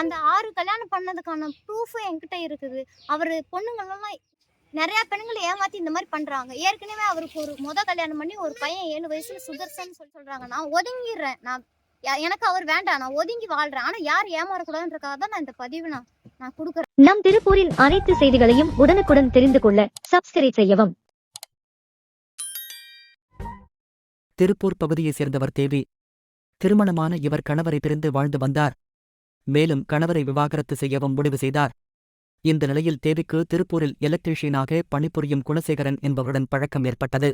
அந்த ஆறு கல்யாணம் பண்ணதுக்கான ப்ரூஃபும் என்கிட்ட இருக்குது. அவர் பொண்ணுங்களெல்லாம் நிறைய பெண்களை ஏமாத்தி இந்த மாதிரி பண்றாங்க. ஏற்கனவே அவருக்கு ஒரு முத கல்யாணம் பண்ணி ஒரு பையன் ஏழு வயசுல சுதர்சன் சொல்லி சொல்றாங்க. நான் ஒதுங்கிடுறேன் நான் எனக்கு அவர் வேண்டாம். நான் ஒதுங்கி வாழ்றேன். ஆனா யார் ஏமாறக்கூடாதுன்றக்காக தான் நான் இந்த பதிவு நான் நான் கொடுக்குறேன். நம் திருப்பூரின் அனைத்து செய்திகளையும் உடனுக்குடன் தெரிந்து கொள்ள சப்ஸ்கிரைப் செய்யவும். திருப்பூர் பகுதியைச் சேர்ந்தவர் தேவி. திருமணமான இவர் கணவரை பிரிந்து வாழ்ந்து வந்தார். மேலும் கணவரை விவாகரத்து செய்யவும் முடிவு செய்தார். இந்த நிலையில் தேவிக்கு திருப்பூரில் எலக்ட்ரீஷியனாக பணிபுரியும் குணசேகரன் என்பவருடன் பழக்கம் ஏற்பட்டது.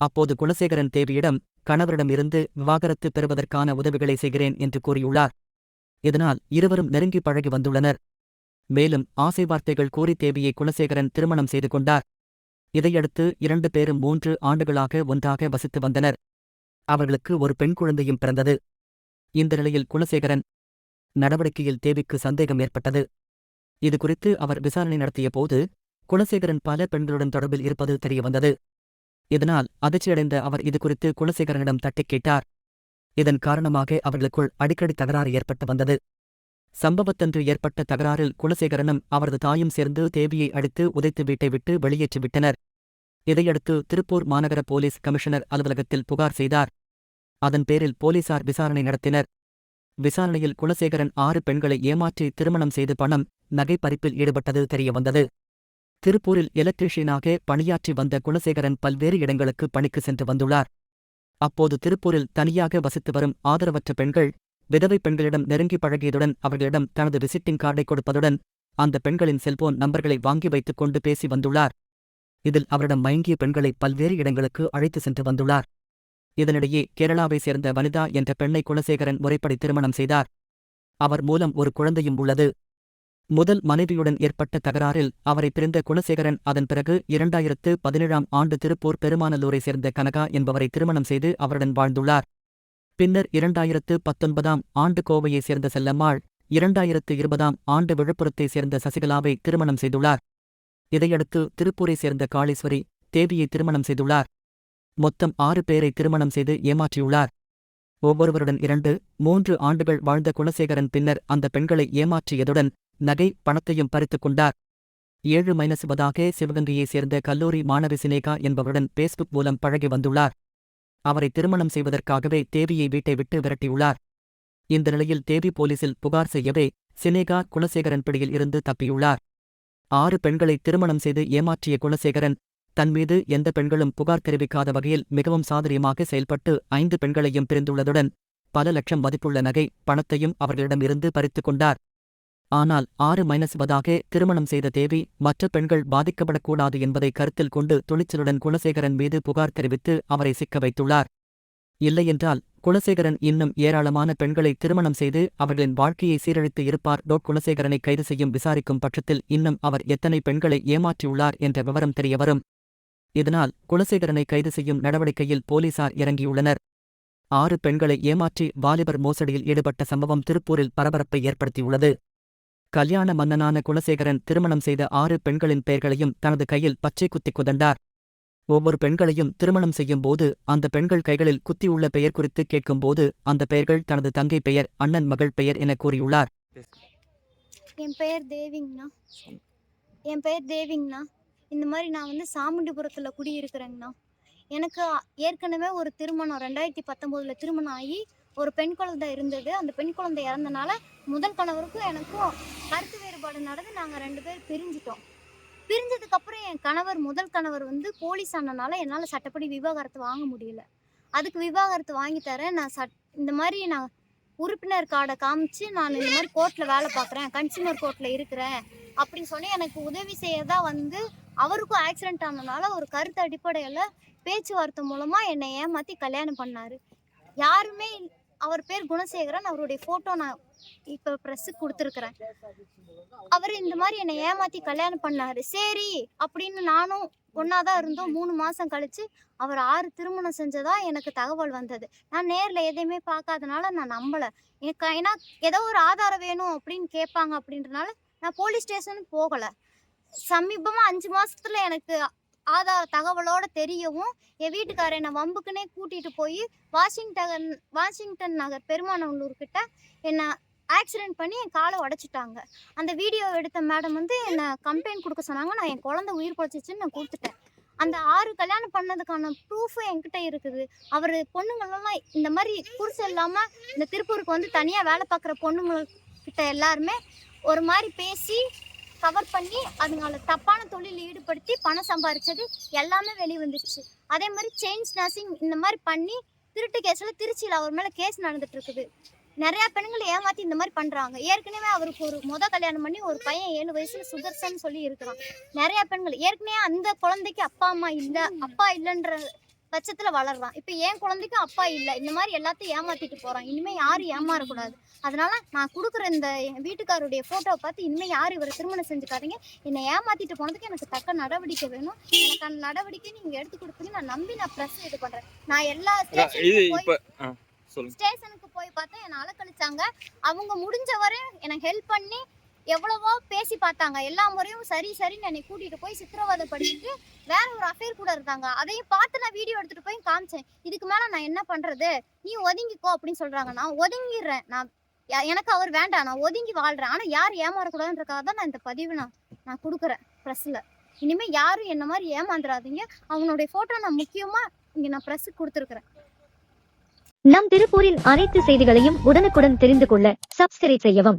அப்போது குணசேகரன் தேவியிடம் கணவரிடமிருந்து விவாகரத்து பெறுவதற்கான உதவிகளை செய்கிறேன் என்று கூறியுள்ளார். இதனால் இருவரும் நெருங்கி பழகி வந்துள்ளனர். மேலும் ஆசை வார்த்தைகள் கூறி தேவியை குணசேகரன் திருமணம் செய்து கொண்டார். இதையடுத்து இரண்டு பேரும் மூன்று ஆண்டுகளாக ஒன்றாக வசித்து வந்தனர். அவர்களுக்கு ஒரு பெண் குழந்தையும் பிறந்தது. இந்த நிலையில் குணசேகரன் நடவடிக்கையில் தேவிக்கு சந்தேகம் ஏற்பட்டது. இதுகுறித்து அவர் விசாரணை நடத்திய போது குலசேகரன் பல பெண்களுடன் தொடர்பில் இருப்பது தெரியவந்தது. இதனால் அதிர்ச்சியடைந்த அவர் இது குறித்து தட்டிக் கேட்டார். இதன் காரணமாக அவர்களுக்குள் அடிக்கடி தகராறு ஏற்பட்டு வந்தது. சம்பவத்தன்று ஏற்பட்ட தகராறில் குலசேகரனும் அவரது தாயும் சேர்ந்து தேவியை அடித்து உதைத்து வீட்டை விட்டு வெளியேற்றிவிட்டனர் இதையடுத்து திருப்பூர் மாநகர போலீஸ் கமிஷனர் அலுவலகத்தில் புகார் செய்தார். அதன் பேரில் போலீசார் விசாரணை நடத்தினர். விசாரணையில் குலசேகரன் ஆறு பெண்களை ஏமாற்றி திருமணம் செய்து பணம் நகை பறிப்பில் ஈடுபட்டது தெரியவந்தது. திருப்பூரில் எலக்ட்ரீஷியனாக பணியாற்றி வந்த குலசேகரன் பல்வேறு இடங்களுக்கு பணிக்கு சென்று வந்துள்ளார். அப்போது திருப்பூரில் தனியாக வசித்து வரும் ஆதரவற்ற பெண்கள் விதவை பெண்களிடம் நெருங்கி பழகியதுடன் அவர்களிடம் தனது விசிட்டிங் கார்டை கொடுப்பதுடன் அந்த பெண்களின் செல்போன் நம்பர்களை வாங்கி வைத்துக் கொண்டு பேசி வந்துள்ளார். இதில் அவரிடம் மயங்கிய பெண்களை பல்வேறு இடங்களுக்கு அழைத்து சென்று வந்துள்ளார். இதனிடையே கேரளாவை சேர்ந்த வனிதா என்ற பெண்ணை குலசேகரன் முறைப்படி திருமணம் செய்தார். அவர் மூலம் ஒரு குழந்தையும் உள்ளது. முதல் மனைவியுடன் ஏற்பட்ட தகராறில் அவரை பிரிந்த குலசேகரன் அதன் பிறகு இரண்டாயிரத்து பதினேழாம் ஆண்டு திருப்பூர் பெருமானலூரை சேர்ந்த கனகா என்பவரை திருமணம் செய்து அவருடன் வாழ்ந்துள்ளார். பின்னர் இரண்டாயிரத்து பத்தொன்பதாம் ஆண்டு கோவையைச் சேர்ந்த செல்லம்மாள் இரண்டாயிரத்து இருபதாம் ஆண்டு விழுப்புரத்தைச் சேர்ந்த சசிகலாவை திருமணம் செய்துள்ளார். இதையடுத்து திருப்பூரைச் சேர்ந்த காளீஸ்வரி தேவியை திருமணம் செய்துள்ளார். மொத்தம் ஆறு பேரை திருமணம் செய்து ஏமாற்றியுள்ளார். ஒவ்வொருவருடன் இரண்டு மூன்று ஆண்டுகள் வாழ்ந்த குணசேகரன் பின்னர் அந்த பெண்களை ஏமாற்றியதுடன் நகை பணத்தையும் பறித்துக் கொண்டார். ஏழு மைனஸ் பதாக சிவகங்கையைச் சேர்ந்த கல்லூரி மாணவி சினேகா என்பவருடன் பேஸ்புக் மூலம் பழகி வந்துள்ளார். அவரை திருமணம் செய்வதற்காகவே தேவியை வீட்டை விட்டு விரட்டியுள்ளார். இந்த நிலையில் தேவி போலீசில் புகார் செய்யவே சினேகா குணசேகரன் பிடியில் இருந்து தப்பியுள்ளார். ஆறு பெண்களை திருமணம் செய்து ஏமாற்றிய குணசேகரன் தன் மீது எந்த பெண்களும் புகார் தெரிவிக்காத வகையில் மிகவும் சாதுரியமாக செயல்பட்டு ஐந்து பெண்களையும் பிரிந்துள்ளதுடன் பல லட்சம் மதிப்புள்ள நகை பணத்தையும் அவர்களிடமிருந்து பறித்துக் கொண்டார். ஆனால் ஆறு மைனஸ் பதாக திருமணம் செய்த தேவி மற்ற பெண்கள் பாதிக்கப்படக்கூடாது என்பதை கருத்தில் கொண்டு துணிச்சலுடன் குணசேகரன் மீது புகார் தெரிவித்து அவரை சிக்க வைத்துள்ளார். இல்லையென்றால் குலசேகரன் இன்னும் ஏராளமான பெண்களை திருமணம் செய்து அவர்களின் வாழ்க்கையை சீரழித்து இருப்பார். டோட் குலசேகரனை கைது செய்யும் விசாரிக்கும் பட்சத்தில் இன்னும் அவர் எத்தனை பெண்களை ஏமாற்றியுள்ளார் என்ற விவரம் தெரியவரும். இதனால் குலசேகரனை கைது செய்யும் நடவடிக்கையில் போலீசார் இறங்கியுள்ளனர். ஆறு பெண்களை ஏமாற்றி வாலிபர் மோசடியில் ஈடுபட்ட சம்பவம் திருப்பூரில் பரபரப்பை ஏற்படுத்தியுள்ளது. கல்யாண மன்னனான குலசேகரன் திருமணம் செய்த ஆறு பெண்களின் பெயர்களையும் தனது கையில் பச்சை குத்தி குதண்டார். ஒவ்வொரு பெண்களையும் திருமணம் செய்யும் போது அந்த பெண்கள் கைகளில் குத்தியுள்ள பெயர் குறித்து கேட்கும்போது அந்த பெயர்கள் தனது தங்கை பெயர் அண்ணன் மகள் பெயர் என கூறியுள்ளார். என் பெயர் தேவிங்கண்ணா என் பெயர் தேவிங்கண்ணா இந்த மாதிரி நான் வந்து சாமுண்டிபுரத்தில் குடியிருக்கிறேங்கண்ணா. எனக்கு ஏற்கனவே ஒரு திருமணம் ரெண்டாயிரத்தி பத்தொம்போதில் திருமணம் ஆகி ஒரு பெண் குழந்தை இருந்தது. அந்த பெண் குழந்தை இறந்தனால முதல் கணவருக்கும் எனக்கும் கருத்து வேறுபாடு நடந்து நாங்கள் ரெண்டு பேர் பிரிஞ்சிட்டோம். பிரிஞ்சதுக்கப்புறம் என் கணவர் முதல் கணவர் வந்து போலீஸ் ஆனனால என்னால் சட்டப்படி விவாகரத்து வாங்க முடியல. அதுக்கு விவாகரத்து வாங்கி தரேன். நான் சட் இந்த மாதிரி நான் உறுப்பினர் கார்டை காமிச்சு நான் இந்த மாதிரி கோர்ட்டில் வேலை பார்க்குறேன் கன்சியூமர் கோர்ட்டில் இருக்கிறேன். அப்படின்னு சொல்லி எனக்கு உதவி செய்யறதா வந்து அவருக்கும் ஆக்சிடென்ட் ஆனதுனால ஒரு கருத்து அடிப்படையில் பேச்சுவார்த்தை மூலமாக என்னை ஏமாற்றி கல்யாணம் பண்ணார். யாருமே அவர் பேர் குணசேகரன் அவருடைய ஃபோட்டோ நான் இப்போ ப்ரெஸ்ஸுக்கு கொடுத்துருக்குறேன். அவர் இந்த மாதிரி என்னை ஏமாற்றி கல்யாணம் பண்ணார். சரி அப்படின்னு நானும் ஒன்றா தான் இருந்தோம். மூணு மாதம் கழித்து அவர் ஆறு திருமணம் செஞ்சதா எனக்கு தகவல் வந்தது. நான் நேரில் எதையுமே பார்க்காதனால நான் நம்பலை. எனக்கு ஏன்னா ஏதோ ஒரு ஆதாரம் வேணும் அப்படின்னு கேட்பாங்க அப்படின்றனால நான் போலீஸ் ஸ்டேஷன் போகலை. சமீபமாக அஞ்சு மாதத்தில் எனக்கு ஆதார தகவலோட தெரியவும் என் வீட்டுக்காரர் என்னை வம்புக்குனே கூட்டிகிட்டு போய் வாஷிங்டன் வாஷிங்டன் நகர் பெருமாநல்லூர்கிட்ட என்னை ஆக்சிடென்ட் பண்ணி என் காலை உடைச்சிட்டாங்க. அந்த வீடியோ எடுத்த மேடம் வந்து என்னை கம்ப்ளைண்ட் கொடுக்க சொன்னாங்க. நான் என் குழந்தை உயிர் பொழைச்சிச்சுன்னு நான் கொடுத்துட்டேன். அந்த ஆறு கல்யாணம் பண்ணதுக்கான ப்ரூஃபும் என்கிட்ட இருக்குது. அவர் பொண்ணுங்களெல்லாம் இந்த மாதிரி புருஷன் இல்லாமல் இந்த திருப்பூருக்கு வந்து தனியாக வேலை பார்க்குற பொண்ணுங்கக்கிட்ட எல்லாருமே ஒரு மாதிரி பேசி கவர் பண்ணி அதுங்களை தப்பான தொழில் ஈடுபடுத்தி பணம் சம்பாதிச்சது எல்லாமே வெளியே வந்துருச்சு. அதே மாதிரி செயின் ஸ்நாசிங் இந்த மாதிரி பண்ணி திருட்டு கேஸில் திருச்சியில் அவர் மேலே கேஸ் நடந்துட்டு இருக்குது பெண்களை ஏமாற்றி இந்த மாதிரி பண்ணுறாங்க ஏற்கனவே அவருக்கு ஒரு முத கல்யாணம் பண்ணி ஒரு பையன் ஏழு வயசில் சுதர்சன் சொல்லி இருக்கிறான். நிறையா பெண்கள் ஏற்கனவே அந்த குழந்தைக்கு அப்பா அம்மா இல்லை அப்பா இல்லைன்ற பட்சத்துல வளர்றான் இப்ப என் குழந்தைக்கும் அப்பா இல்ல. இந்த மாதிரி எல்லாத்தையும் ஏமாத்திட்டு போறான் இனிமே யாரும் ஏமாறக்கூடாது. அதனால நான் கொடுக்குற இந்த எங்க வீட்டுக்காரருடைய போட்டோவை பார்த்து இனிமே யாரும் இவரை திருமணம் செஞ்சுக்காதீங்க. என்னை ஏமாத்திட்டு போனதுக்கு எனக்கு தக்க நடவடிக்கை வேணும். எனக்கு அந்த நடவடிக்கை நீங்க எடுத்து கொடுப்பீங்க. நான் நம்பி நான் ப்ரெஸ் இது பண்றேன். நான் எல்லா ஸ்டேஷனுக்கு போய் பார்த்தா என்னை அலக்கழிச்சாங்க. அவங்க முடிஞ்ச வரை எனக்கு ஹெல்ப் பண்ணி எவ்வளவோ பேசி பார்த்தாங்க. எல்லா முறையும் சரி சரின்னு என்னை கூட்டிட்டு போய் சித்திரவதை படிச்சுட்டு வேற ஒரு அஃபேர் கூட இருந்தாங்க. அதையும் பார்த்து நான் வீடியோ எடுத்துட்டு போய் காமிச்சேன். இதுக்கு மேல நான் என்ன பண்றது? நீ ஒதுங்கிக்கோ அப்படின்னு சொல்றாங்க. நான் ஒதுங்கிடுறேன். நான் எனக்கு அவர் வேண்டாம். நான் ஒதுங்கி வாழ்றேன். ஆனா யார் ஏமாறக்கூடாதுன்றக்காக தான் நான் இந்த பதிவு நான் நான் கொடுக்குறேன் ப்ரெஸ்ல இனிமே யாரும் என்ன மாதிரி ஏமாந்துடாதீங்க அவனுடைய போட்டோ நான் முக்கியமா இங்க நான் ப்ரெஸ்ஸுக்கு கொடுத்துருக்குறேன். நம் திருப்பூரின் அனைத்து செய்திகளையும் உடனுக்குடன் தெரிந்து கொள்ள சப்ஸ்கிரைப் செய்யவும்.